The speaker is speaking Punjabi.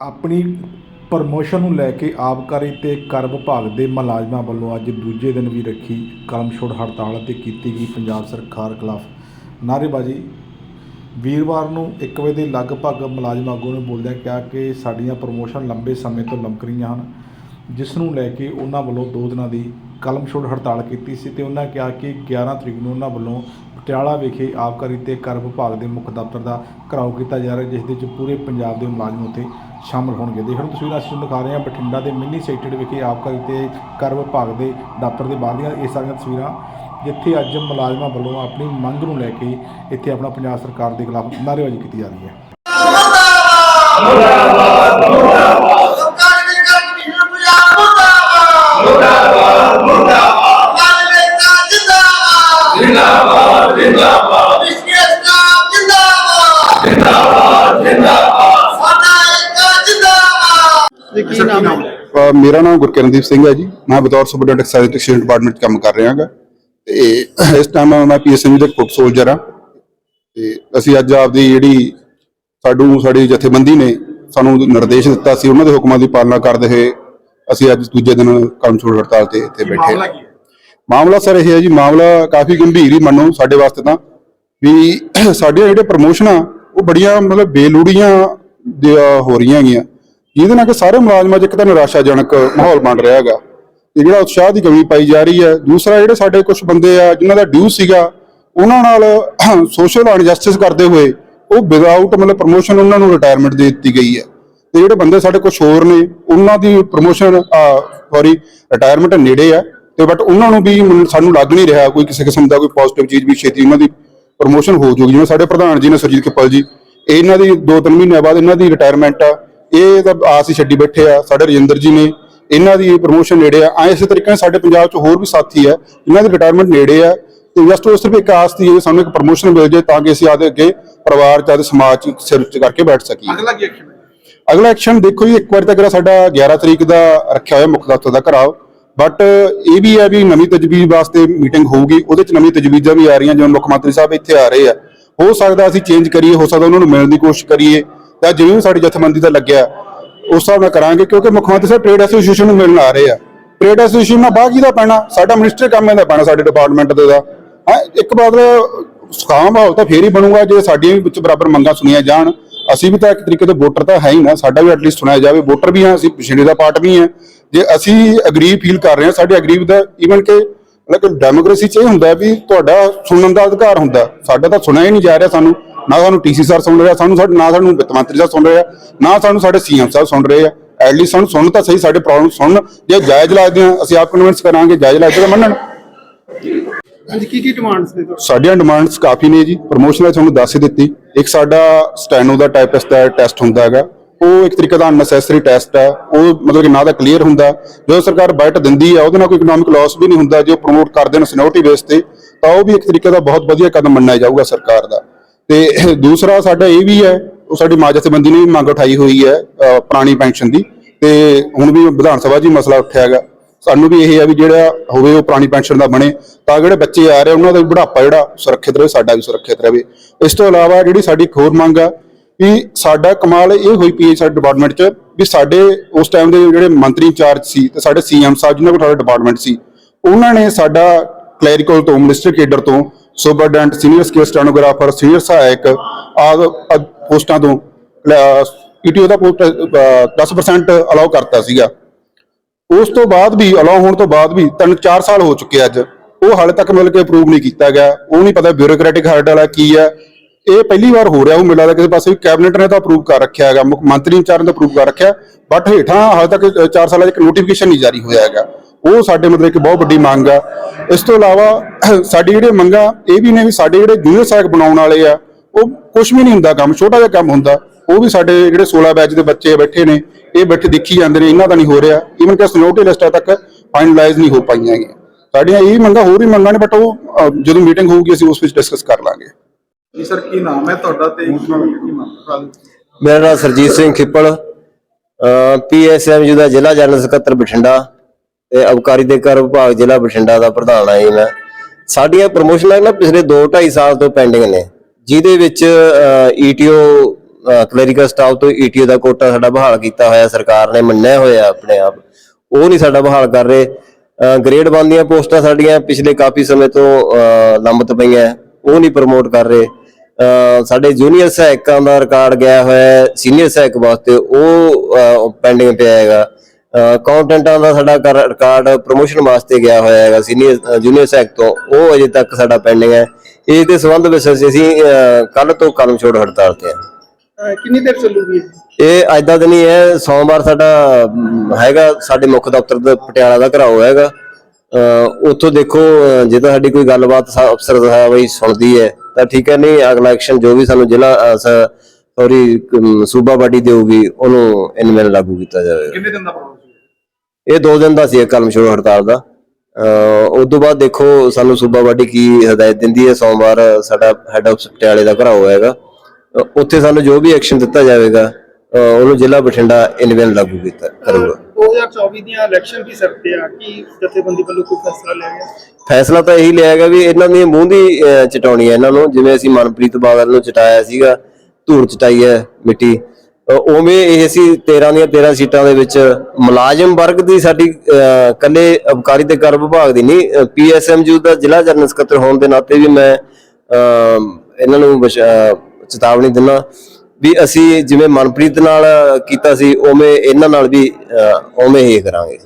ਆਪਣੀ ਪ੍ਰਮੋਸ਼ਨ ਨੂੰ ਲੈ ਕੇ ਆਬਕਾਰੀ ਤੇ ਕਰ ਵਿਭਾਗ ਦੇ ਮੁਲਾਜ਼ਮਾਂ ਵੱਲੋਂ ਅੱਜ ਦੂਜੇ ਦਿਨ ਵੀ ਰੱਖੀ ਕਲਮ ਛੋੜ ਹੜਤਾਲ 'ਤੇ ਕੀਤੀ ਗਈ ਪੰਜਾਬ ਸਰਕਾਰ ਖਿਲਾਫ ਨਾਅਰੇਬਾਜ਼ੀ। ਵੀਰਵਾਰ ਨੂੰ 1 ਵਜੇ ਦੇ ਲਗਭਗ ਮੁਲਾਜ਼ਮ ਆਗੂ ਨੇ ਬੋਲਦਿਆਂ ਕਿਹਾ ਕਿ ਸਾਡੀਆਂ ਪ੍ਰਮੋਸ਼ਨ ਲੰਬੇ ਸਮੇਂ ਤੋਂ ਲਮਕ ਰਹੀਆਂ ਹਨ, ਜਿਸ ਨੂੰ ਲੈ ਕੇ ਉਹਨਾਂ ਵੱਲੋਂ ਦੋ ਦਿਨਾਂ ਦੀ ਕਲਮ ਛੋੜ ਹੜਤਾਲ ਕੀਤੀ ਸੀ ਤੇ ਉਹਨਾਂ ਕਿਹਾ ਕਿ 11 ਤਰੀਕ ਨੂੰ ਉਹਨਾਂ ਵੱਲੋਂ ਪਟਿਆਲਾ ਵਿਖੇ ਆਬਕਾਰੀ ਤੇ ਕਰ ਵਿਭਾਗ ਦੇ ਮੁੱਖ ਦਫ਼ਤਰ ਦਾ ਘਰਾਓ ਕੀਤਾ ਜਾ ਰਿਹਾ, ਜਿਸ ਦੇ ਵਿੱਚ ਪੂਰੇ ਪੰਜਾਬ ਦੇ ਮੁਲਾਜ਼ਮ ਉੱਥੇ ਸ਼ਾਮਲ ਹੋਣਗੇ। ਦੇਖਣ ਤਸਵੀਰਾਂ ਅਸੀਂ ਤੁਹਾਨੂੰ ਦਿਖਾ ਰਹੇ ਹਾਂ ਬਠਿੰਡਾ ਦੇ ਮਿੰਨੀ ਸੈਕਟਰੀ ਵਿਖੇ ਆਬਕਾਰੀ ਤੇ ਕਰ ਵਿਭਾਗ ਦੇ ਦਫ਼ਤਰ ਦੇ ਬਾਹਰ ਦੀਆਂ ਇਹ ਸਾਰੀਆਂ ਤਸਵੀਰਾਂ, ਜਿੱਥੇ ਅੱਜ ਮੁਲਾਜ਼ਮਾਂ ਵੱਲੋਂ ਆਪਣੀ ਮੰਗ ਨੂੰ ਲੈ ਕੇ ਇੱਥੇ ਆਪਣਾ ਪੰਜਾਬ ਸਰਕਾਰ ਦੇ ਖਿਲਾਫ ਨਾਅਰੇਬਾਜ਼ੀ ਕੀਤੀ ਜਾ ਰਹੀ ਹੈ। ਸਰਕਾਰ ਅ, ਮੇਰਾ ਨਾਮ ਗੁਰਕਿਰਨਦੀਪ ਸਿੰਘ ਹੈ ਜੀ। ਮੈਂ ਬਤੌਰ ਸੁਪਰਡੈਂਟ ਐਕਸਾਈਜ਼ ਐਕਸਚੇਂਜ ਡਿਪਾਰਟਮੈਂਟ 'ਚ ਕੰਮ ਕਰ ਰਿਹਾ ਹਾਂਗਾ। ਤੇ ਇਸ ਟਾਈਮ ਮੈਂ ਪੀਐਸਐਮਜੀ ਦਾ ਫੁੱਟ ਸੋਲਜਰ ਹਾਂ। ਤੇ ਅਸੀਂ ਅੱਜ ਆਪਦੀ ਜਿਹੜੀ ਸਾਡੂ ਸਾਡੀ ਜਥੇਬੰਦੀ ਨੇ ਸਾਨੂੰ ਨਿਰਦੇਸ਼ ਦਿੱਤਾ ਸੀ ਉਹਨਾਂ ਦੇ ਹੁਕਮਾਂ ਦੀ ਪਾਲਣਾ ਕਰਦੇ ਹੋਏ ਅਸੀਂ ਅੱਜ ਦੂਜੇ ਦਿਨ ਕੰਮ ਛੋੜ ਹੜਤਾਲ ਤੇ ਇੱਥੇ ਬੈਠੇ ਹਾਂ। ਮਾਮਲਾ ਸਰ ਇਹ ਹੈ ਜੀ ਮਾਮਲਾ ਕਾਫੀ ਗੰਭੀਰ ਹੀ ਮੰਨੋ ਸਾਡੇ ਵਾਸਤੇ ਤਾਂ। ਵੀ ਸਾਡੀਆਂ ਜਿਹੜੇ ਪ੍ਰਮੋਸ਼ਨਾਂ ਉਹ ਬੜੀਆਂ ਮਤਲਬ ਬੇਲੂੜੀਆਂ ਦੇ- ਹੋ ਰਹੀਆਂ ਹੈਗੀਆਂ। ਜਿਹਦੇ ਨਾਲ ਕਿ ਸਾਰੇ ਮੁਲਾਜ਼ਮਾਂ 'ਚ ਇੱਕ ਤਾਂ ਨਿਰਾਸ਼ਾਜਨਕ ਮਾਹੌਲ ਬਣ ਰਿਹਾ ਹੈਗਾ ਤੇ ਜਿਹੜਾ ਉਤਸ਼ਾਹ ਦੀ ਕਮੀ ਪਾਈ ਜਾ ਰਹੀ ਹੈ, ਦੂਸਰਾ ਜਿਹੜੇ ਸਾਡੇ ਕੁਝ ਬੰਦੇ ਆ ਜਿਨ੍ਹਾਂ ਦਾ ਡਿਊ ਸੀਗਾ, ਉਹਨਾਂ ਨਾਲ ਸੋਸ਼ਲ ਅਨਜਸਟਿਸ ਕਰਦੇ ਹੋਏ ਉਹ ਵਿਦਆਊਟ ਮਤਲਬ ਪ੍ਰਮੋਸ਼ਨ ਉਹਨਾਂ ਨੂੰ ਰਿਟਾਇਰਮੈਂਟ ਦੇ ਦਿੱਤੀ ਗਈ ਹੈ। ਤੇ ਜਿਹੜੇ ਬੰਦੇ ਸਾਡੇ ਕੁਝ ਹੋਰ ਨੇ, ਉਹਨਾਂ ਦੀ ਪ੍ਰਮੋਸ਼ਨ ਸੌਰੀ ਰਿਟਾਇਰਮੈਂਟ ਨੇੜੇ ਆ ਤੇ ਬਟ ਉਹਨਾਂ ਨੂੰ ਵੀ ਸਾਨੂੰ ਲੱਗ ਨਹੀਂ ਰਿਹਾ ਕੋਈ ਕਿਸੇ ਕਿਸਮ ਦਾ ਕੋਈ ਪੋਜ਼ਿਟਿਵ ਚੀਜ਼ ਵੀ ਛੇਤੀ ਉਹਨਾਂ ਦੀ ਪ੍ਰਮੋਸ਼ਨ ਹੋ ਜਾਊਗੀ ਜਿਵੇਂ ਸਾਡੇ ਪ੍ਰਧਾਨ ਜੀ ਨੇ ਸੁਰਜੀਤ ਕਪਲ ਜੀ ਇਹਨਾਂ ਦੀ 2-3 ਮਹੀਨਿਆਂ ਬਾਅਦ ਇਹਨਾਂ ਦੀ ਰਿਟਾਇਰਮੈਂਟ ਆ ਇਹ ਤਾਂ ਆਸ ਹੀ ਛੱਡੀ ਬੈਠੇ ਆ ਸਾਡੇ ਰਜਿੰਦਰ ਜੀ ਨੇ ਇਹਨਾਂ ਦੀ ਪ੍ਰਮੋਸ਼ਨ ਨੇੜੇ ਆ। ਐ ਇਸੇ ਤਰੀਕੇ ਨਾਲ ਸਾਡੇ ਪੰਜਾਬ 'ਚ ਹੋਰ ਵੀ ਸਾਥੀ ਆ ਇਹਨਾਂ ਦੀ ਰਿਟਾਇਰਮੈਂਟ ਨੇੜੇ ਆ। ਤੇ ਜਸਟ ਉਹ ਸਿਰਫ ਇੱਕ ਆਸ ਦੀ ਹੈ ਸਾਨੂੰ ਇੱਕ ਪ੍ਰਮੋਸ਼ਨ ਮਿਲ ਜਾਏ ਤਾਂ ਕਿ ਅਸੀਂ ਆਦੇ ਅੱਗੇ ਪਰਿਵਾਰ 'ਚ ਆਦੇ ਸਮਾਜ 'ਚ ਸਿਰ 'ਚ ਕਰਕੇ ਬੈਠ ਸਕੀਏ। ਅਗਲਾ ਕੀ ਐਕਸ਼ਨ ਅਗਲਾ ਐਕਸ਼ਨ ਦੇਖੋ ਜੀ ਇੱਕ ਵਾਰ ਤੱਕ ਸਾਡਾ 11 ਤਰੀਕ ਦਾ ਰੱਖਿਆ ਹੋਇਆ ਮੁੱਖ ਦਫ਼ਤਰ ਦਾ ਘਰਾਓ ਬਟ ਇਹ ਵੀ ਹੈ ਵੀ ਨਵੀਂ ਤਜਵੀਜ਼ ਵਾਸਤੇ ਮੀਟਿੰਗ ਹੋਊਗੀ ਉਹਦੇ ਚ ਨਵੀਂ ਤਜਵੀਜ਼ਾਂ ਵੀ ਆ ਰਹੀਆਂ ਜਿਵੇਂ ਮੁੱਖ ਮੰਤਰੀ ਸਾਹਿਬ ਇੱਥੇ ਆ ਰਹੇ ਆ। ਹੋ ਸਕਦਾ ਅਸੀਂ ਚੇਂਜ ਕਰੀਏ ਹੋ ਸਕਦਾ ਉਹਨਾਂ ਨੂੰ ਮਿਲਣ ਦੀ ਕੋਸ਼ਿਸ਼ ਕਰੀਏ। ਤਾਂ ਜਿਵੇਂ ਸਾਡੀ ਜਥੇਬੰਦੀ ਦਾ ਲੱਗਿਆ। ਉਸ ਹਿਸਾਬ ਨਾਲ ਕਰਾਂਗੇ, ਕਿਉਂਕਿ ਮੁੱਖ ਮੰਤਰੀ ਸਾਹਿਬ ਟ੍ਰੇਡ ਐਸੋਸੀਏਸ਼ਨ ਨੂੰ ਮਿਲਣ ਆ ਰਹੇ ਆ। ਟ੍ਰੇਡ ਐਸੋਸੀਏਸ਼ਨ ਨਾਲ ਬਾਕੀ ਦਾ ਪੈਣਾ? ਸਾਡਾ ਮਿਨਿਸਟਰ ਕੰਮ ਇਹਦਾ ਪੈਣਾ, ਸਾਡੇ ਡਿਪਾਰਟਮੈਂਟ ਦੇ ਦਾ। ਇੱਕ ਬਾਤ ਸੁਖਾਵਾਂ ਮਾਹੌਲ ਤਾਂ ਫੇਰ ਹੀ ਬਣੂਗਾ, ਜੇ ਸਾਡੀਆਂ ਵੀ ਵਿੱਚ ਬਰਾਬਰ ਮੰਗਾਂ ਸੁਣੀਆਂ ਜਾਣ। ਅਸੀਂ ਵੀ ਤਾਂ ਇੱਕ ਤਰੀਕੇ ਤੋਂ ਵੋਟਰ ਤਾਂ ਹੈ ਹੀ ਨਾ, ਸਾਡਾ ਵੀ ਐਟਲੀਸਟ ਸੁਣਿਆ ਜਾਵੇ। ਵੋਟਰ ਵੀ ਹਾਂ, ਅਸੀਂ ਪਿਛੜੇ ਦਾ ਪਾਰਟ ਵੀ ਹਾਂ। ਜੇ ਅਸੀਂ ਅਗਰੀ ਫੀਲ ਕਰ ਰਹੇ ਹਾਂ, ਸਾਡੇ ਅਗਰੀ ਦਾ ਈਵਨ ਕਿ ਮਤਲਬ ਡੈਮੋਕ੍ਰੇਸੀ ਚ ਇਹ ਹੁੰਦਾ ਵੀ ਤੁਹਾਡਾ ਸੁਣਨ ਦਾ ਅਧਿਕਾਰ ਹੁੰਦਾ। ਸਾਡਾ ਤਾਂ ਸੁਣਿਆ ਹੀ ਨਹੀਂ ਜਾ ਰਿਹਾ ਸਾਨੂੰ। ਨਾ ਸਾਨੂੰ ਟੀਸੀ ਸਰ ਸੁਣ ਰਿਹਾ ਸਾਨੂੰ ਸਾਡੇ ਨਾ ਸਾਨੂੰ ਵਿੱਤ ਮੰਤਰੀ ਸਾਹਿਬ ਸੁਣ ਰਿਹਾ ਨਾ ਸਾਨੂੰ ਸਾਡੇ ਸੀਐਮ ਸਾਹਿਬ ਸੁਣ ਰਹੇ ਆ। ਐਟਲੀਸਟ ਸਾਨੂੰ ਸੁਣਨ ਤਾਂ ਸਹੀ ਸਾਡੇ ਪ੍ਰੋਬਲਮ ਸੁਣਨ ਜੇ ਜਾਇਜ਼ ਲੱਗਦੇ ਆ ਅਸੀਂ ਆਪ ਕਨਵਿੰਸ ਕਰਾਂਗੇ ਜਾਇਜ਼ ਲੱਗਦੇ ਤਾਂ ਮੰਨਣ। ਹਾਂਜੀ ਕੀ ਕੀ ਡਿਮਾਂਡਸ ਨੇ ਸਾਡੀਆਂ ਡਿਮਾਂਡਸ ਕਾਫੀ ਨੇ ਜੀ। ਪ੍ਰੋਮੋਸ਼ਨ ਦਾ ਤੁਹਾਨੂੰ ਦੱਸ ਹੀ ਦਿੱਤੀ। ਇੱਕ ਸਾਡਾ ਸਟੈਨੋ ਦਾ ਟਾਈਪਿਸਟ ਦਾ ਟੈਸਟ ਹੁੰਦਾ ਹੈਗਾ। ਉਹ ਇੱਕ ਤਰੀਕੇ ਦਾ ਅਨਨੈਸੈਸਰੀ ਟੈਸਟ ਹੈ ਉਹ ਮਤਲਬ ਕਿ ਨਾ ਤਾਂ ਕਲੀਅਰ ਹੁੰਦਾ। ਜੋ ਸਰਕਾਰ ਬਾਈਟ ਦਿੰਦੀ ਹੈ ਉਹਦੇ ਨਾਲ ਕੋਈ ਇਕਨੋਮਿਕ ਲਾਸ ਵੀ ਨਹੀਂ ਹੁੰਦਾ। ਜੇ ਪ੍ਰੋਮੋਟ ਕਰਦੇ ਨੇ ਸਿਨੋਰਿਟੀ ਬੇਸ ਤੇ ਤਾਂ ਉਹ ਵੀ ਇੱਕ ਤਰੀਕੇ ਦਾ ਬਹੁਤ ਵਧੀਆ ਕਦਮ ਮੰਨਿਆ ਜਾਊਗਾ ਸਰਕਾਰ ਦਾ। ਤੇ ਦੂਸਰਾ ਸਾਡਾ ਇਹ ਵੀ ਹੈ, ਉਹ ਸਾਡੀ ਮਾਂ ਜਥੇਬੰਦੀ ਨੇ ਵੀ ਮੰਗ ਉਠਾਈ ਹੋਈ ਹੈ ਪੁਰਾਣੀ ਪੈਨਸ਼ਨ ਦੀ। ਤੇ ਹੁਣ ਵੀ ਵਿਧਾਨ ਸਭਾ 'ਚ ਹੀ ਮਸਲਾ ਉੱਠਿਆ ਹੈਗਾ। ਸਾਨੂੰ ਵੀ ਇਹ ਹੈ ਵੀ ਜਿਹੜਾ ਹੋਵੇ ਉਹ ਪੁਰਾਣੀ ਪੈਨਸ਼ਨ ਦਾ ਬਣੇ, ਤਾਂ ਜਿਹੜੇ ਬੱਚੇ ਆ ਰਹੇ ਉਹਨਾਂ ਦਾ ਵੀ ਬੁਢਾਪਾ ਜਿਹੜਾ ਸੁਰੱਖਿਅਤ ਰਹੇ, ਸਾਡਾ ਵੀ ਸੁਰੱਖਿਅਤ ਰਹੇ। ਇਸ ਤੋਂ ਇਲਾਵਾ ਜਿਹੜੀ ਸਾਡੀ ਇੱਕ ਹੋਰ ਮੰਗ ਆ, ਵੀ ਸਾਡਾ ਕਮਾਲ ਇਹ ਹੋਈ ਪਈ ਹੈ ਸਾਡੇ ਡਿਪਾਰਟਮੈਂਟ 'ਚ, ਵੀ ਸਾਡੇ ਉਸ ਟਾਈਮ ਦੇ ਜਿਹੜੇ ਮੰਤਰੀ ਇੰਚਾਰਜ ਸੀ ਤੇ ਸਾਡੇ ਸੀਐਮ ਸਾਹਿਬ ਜਿਹਨਾਂ ਕੋਲ ਸਾਡਾ ਡਿਪਾਰਟਮੈਂਟ ਸੀ, ਉਹਨਾਂ ਨੇ ਸਾਡਾ ਕਲੈਰੀਕਲ ਤੋਂ ਮਿਨਿਸਟਰ ਕੇਡਰ ਤੋਂ superintendent senior scale stenographer senior ਸਹਾਇਕ ਆਦ ਪੋਸਟਾਂ ਤੋਂ ਈਟੀਓ ਦਾ ਪੋਸਟ 10% ਅਲਾਉ ਕਰਤਾ ਸੀਗਾ। ਉਸ ਤੋਂ ਬਾਅਦ ਵੀ ਅਲਾਉ ਹੋਣ ਤੋਂ ਬਾਅਦ ਵੀ ਤਿੰਨ ਚਾਰ ਸਾਲ ਹੋ ਚੁੱਕੇ ਅੱਜ। ਉਹ ਹਾਲੇ ਤੱਕ ਮਿਲ ਕੇ ਅਪਰੂਵ ਨਹੀਂ ਕੀਤਾ ਗਿਆ। ਉਹ ਨਹੀਂ ਪਤਾ ਬਿਊਰੋਕ੍ਰੈਟਿਕ ਹਰਡਲ ਵਾਲਾ ਕੀ ਹੈ ਇਹ ਪਹਿਲੀ ਵਾਰ ਹੋ ਰਿਹਾ ਉਹ ਮਿਲਦਾ ਕਿਸੇ ਪਾਸੇ ਵੀ ਕੈਬਨਿਟ ਨੇ ਤਾਂ ਅਪਰੂਵ ਕਰ ਰੱਖਿਆ ਹੈਗਾ, ਮੁੱਖ ਮੰਤਰੀ ਇੰਚਾਰਜ ਨੇ ਅਪਰੂਵ ਕਰ ਰੱਖਿਆ। ਬਟ ਹੇਠਾਂ ਹਾਲੇ ਤੱਕ 4 ਸਾਲਾਂ 'ਚ ਇੱਕ ਨੋਟੀਫਿਕੇਸ਼ਨ ਨਹੀਂ ਜਾਰੀ ਹੋਇਆ ਹੈਗਾ। ਉਹ ਸਾਡੇ ਮਤਲਬ ਇੱਕ ਬਹੁਤ ਵੱਡੀ ਮੰਗ ਆ। ਇਸ ਤੋਂ ਇਲਾਵਾ ਸਾਡੀ ਜਿਹੜੇ ਮੰਗਾਂ ਇਹ ਵੀ ਨੇ ਵੀ ਸਾਡੇ ਜਿਹੜੇ ਜੂਨੀਅਰ ਸਹਾਇਕ ਬਣਾਉਣ ਵਾਲੇ ਆ ਉਹ ਕੁਝ ਵੀ ਨਹੀਂ ਹੁੰਦਾ ਕੰਮ ਛੋਟਾ ਜਿਹਾ ਕੰਮ ਹੁੰਦਾ। ਉਹ ਵੀ ਸਾਡੇ ਜਿਹੜੇ 16 ਬੈਚ ਦੇ ਬੱਚੇ ਬੈਠੇ ਨੇ ਇਹ ਬੈਠੇ ਦੇਖੀ ਜਾਂਦੇ ਨੇ ਇਹਨਾਂ ਦਾ ਨਹੀਂ ਹੋ ਰਿਹਾ। ਈਵਨ ਕਿ ਸਨੋਟੀ ਲਿਸਟਾਂ ਤੱਕ ਫਾਈਨਲਾਈਜ਼ ਨਹੀਂ ਹੋ ਪਾਈਆਂ ਹੈਗੀਆਂ। ਸਾਡੀਆਂ ਇਹ ਮੰਗਾਂ ਹੋਰ ਵੀ ਮੰਗਾਂ ਨੇ ਬਟ ਉਹ ਜਦੋਂ ਮੀਟਿੰਗ ਹੋਊਗੀ ਅਸੀਂ ਉਸ ਵਿੱਚ ਡਿਸਕਸ ਕਰ ਲਾਂਗੇ। ਜੀ ਸਰ ਕੀ ਨਾਮ ਹੈ ਤੁਹਾਡਾ ਤੇ ਕੀ ਮੰਗ ਮੇਰਾ ਨਾਮ ਸਰਜੀਤ ਸਿੰਘ ਖਿੱਪਲ ਪੀਐਸਐਮਯੂ ਦਾ ਜ਼ਿਲ੍ਹਾ ਜਨਰਲ ਸਕੱਤਰ ਬਠਿੰਡਾ। ਤੇ ਅਬਕਾਰੀ ਦੇ ਕਰ ਵਿਭਾਗ ਜ਼ਿਲ੍ਹਾ ਬਠਿੰਡਾ ਦਾ ਪ੍ਰਧਾਨ ਆ ਜੀ ਮੈਂ। ਸਾਡੀਆਂ ਪ੍ਰਮੋਸ਼ਨਾਂ ਨਾ ਪਿਛਲੇ 2 2.5 ਸਾਲ ਤੋਂ ਪੈਂਡਿੰਗ ਨੇ। ਜਿਹਦੇ ਵਿੱਚ ਈਟੀਓ ਕਲੈਰੀਕਲ ਸਟਾਫ ਤੋਂ ਈਟੀਓ ਦਾ ਕੋਟਾ ਸਾਡਾ ਬਹਾਲ ਕੀਤਾ ਹੋਇਆ, ਸਰਕਾਰ ਨੇ ਮੰਨਿਆ ਹੋਇਆ ਆਪਣੇ ਆਪ। ਉਹ ਨਹੀਂ ਸਾਡਾ ਬਹਾਲ ਕਰ ਰਹੇ। ਗ੍ਰੇਡ ਬੰਦ ਦੀਆਂ ਪੋਸਟਾਂ ਸਾਡੀਆਂ ਪਿਛਲੇ ਕਾਫੀ ਸਮੇਂ ਤੋਂ ਲੰਬਤ ਪਈਆਂ। ਉਹ ਨਹੀਂ ਪ੍ਰਮੋਟ ਕਰ ਰਹੇ। ਅਹ, ਸਾਡੇ ਜੂਨੀਅਰ ਸਹਾਇਕਾਂ ਦਾ ਰਿਕਾਰਡ ਗਿਆ ਹੋਇਆ ਸੀਨੀਅਰ ਸਹਾਇਕ ਵਾਸਤੇ ਉਹ ਪੈਂਡਿੰਗ ਪਿਆ ਹੈਗਾ। ਅਕਾਊਂਟੈਂਟਾਂ ਦਾ ਸਾਡਾ ਕਰ- ਰਿਕਾਰਡ ਪ੍ਰੋਮੋਸ਼ਨ ਵਾਸਤੇ ਗਿਆ ਹੋਇਆ ਹੈਗਾ ਸੀਨੀਅਰ ਜੂਨੀਅਰ ਸਹਾਇਕ ਤੋਂ। ਉਹ ਅਜੇ ਤੱਕ ਸਾਡਾ ਪੈਂਡਿੰਗ ਹੈ। ਇਸ ਦੇ ਸੰਬੰਧ ਵਿੱਚ ਅਸੀਂ ਕੱਲ ਤੋਂ ਕਲਮ ਛੋੜ ਹੜਤਾਲ ਤੇ ਹਾਂ। ਕਿੰਨੀ ਦੇਰ ਚੱਲੂਗੀ ਇਹ? ਅੱਜ ਦਾ ਦਿਨ ਹੀ ਹੈ। ਸੋਮਵਾਰ ਸਾਡਾ ਹੈਗਾ। ਸਾਡੇ ਮੁੱਖ ਦਫ਼ਤਰ ਦਾ ਪਟਿਆਲਾ ਦਾ ਘਰਾਓ ਹੈਗਾ। ਉੱਥੋਂ ਦੇਖੋ ਜੇ ਤਾਂ ਸਾਡੀ ਕੋਈ ਗੱਲਬਾਤ ਅਫਸਰ ਸਾਹਿਬ ਬਈ ਸੁਣਦੀ ਹੈ ਤਾਂ ਠੀਕ ਹੈ। ਨਹੀਂ ਅਗਲਾ ਐਕਸ਼ਨ ਜੋ ਵੀ ਸਾਨੂੰ ਜ਼ਿਲ੍ਹਾ ਸੌਰੀ ਸੂਬਾ ਬਾਡੀ ਦੇਊਗੀ ਉਹਨੂੰ ਇਨਵੈਲ ਲਾਗੂ ਕੀਤਾ ਜਾਵੇਗਾ। ਕਿੰਨੇ ਦਿਨ ਦਾ ਇਹ ਦੋ ਦਿਨ ਦਾ ਸੀ ਇਹ ਕਲਮ ਸ਼ੁਰੂ ਹੜਤਾਲ ਦਾ। ਉਸ ਤੋਂ ਬਾਅਦ ਦੇਖੋ ਸਾਨੂੰ ਸੂਬਾ ਬਾਡੀ ਕੀ ਹਦਾਇਤ ਦਿੰਦੀ ਹੈ ਸੋਮਵਾਰ ਸਾਡਾ ਹੈੱਡ ਆਫ ਪਟਿਆਲੇ ਦਾ ਘਰਾਓ ਹੈਗਾ। ਅਹ ਉੱਥੇ ਸਾਨੂੰ ਜੋ ਵੀ ਐਕਸ਼ਨ ਦਿੱਤਾ ਜਾਵੇਗਾ ਉਹਨੂੰ ਜ਼ਿਲ੍ਹਾ ਬਠਿੰਡਾ ਇਨਵੈਲ ਲਾਗੂ ਕੀਤਾ ਕਰੂਗਾ। 2024 ਦੀਆਂ ਇਲੈਕਸ਼ਨ ਵੀ ਸਿਰ ਤੇ ਆ ਕੀ ਜਥੇਬੰਦੀ ਵੱਲੋਂ ਕੋਈ ਫੈਸਲਾ ਲਿਆ ਗਿਆ? ਫੈਸਲਾ ਤਾਂ ਇਹੀ ਲਿਆ ਗਿਆ ਵੀ ਇਹਨਾਂ ਦੀ ਮੂੰਹ ਦੀ ਚਟਾਉਣੀ ਹੈ ਇਹਨਾਂ ਨੂੰ। ਜਿਵੇਂ ਅਸੀਂ ਮਨਪ੍ਰੀਤ ਬਾਦਲ ਨੂੰ ਚਟਾਇਆ ਸੀਗਾ ਧੂੜ ਚਟਾਈ ਹੈ ਮਿੱਟੀ। ਉਵੇਂ ਇਹ ਸੀ 13 ਦੀਆਂ 13 ਸੀਟਾਂ ਦੇ ਵਿੱਚ ਮੁਲਾਜ਼ਮ ਵਰਗ ਦੀ ਸਾਡੀ ਅਹ, ਇਕੱਲੇ ਅਬਕਾਰੀ ਤੇ ਕਰ ਵਿਭਾਗ ਦੀ ਨਹੀਂ ਪੀਐਸਐਮਯੂ ਦਾ ਜ਼ਿਲ੍ਹਾ ਜਨਰਲ ਸਕੱਤਰ ਹੋਣ ਦੇ ਨਾਤੇ ਵੀ ਮੈਂ ਇਹਨਾਂ ਨੂੰ ਚੇਤਾਵਨੀ ਦਿੰਦਾ ਵੀ ਅਸੀਂ ਜਿਵੇਂ ਮਨਪ੍ਰੀਤ ਨਾਲ ਕੀਤਾ ਸੀ ਉਵੇਂ ਇਹਨਾਂ ਨਾਲ ਵੀ ਉਵੇਂ ਹੀ ਕਰਾਂਗੇ।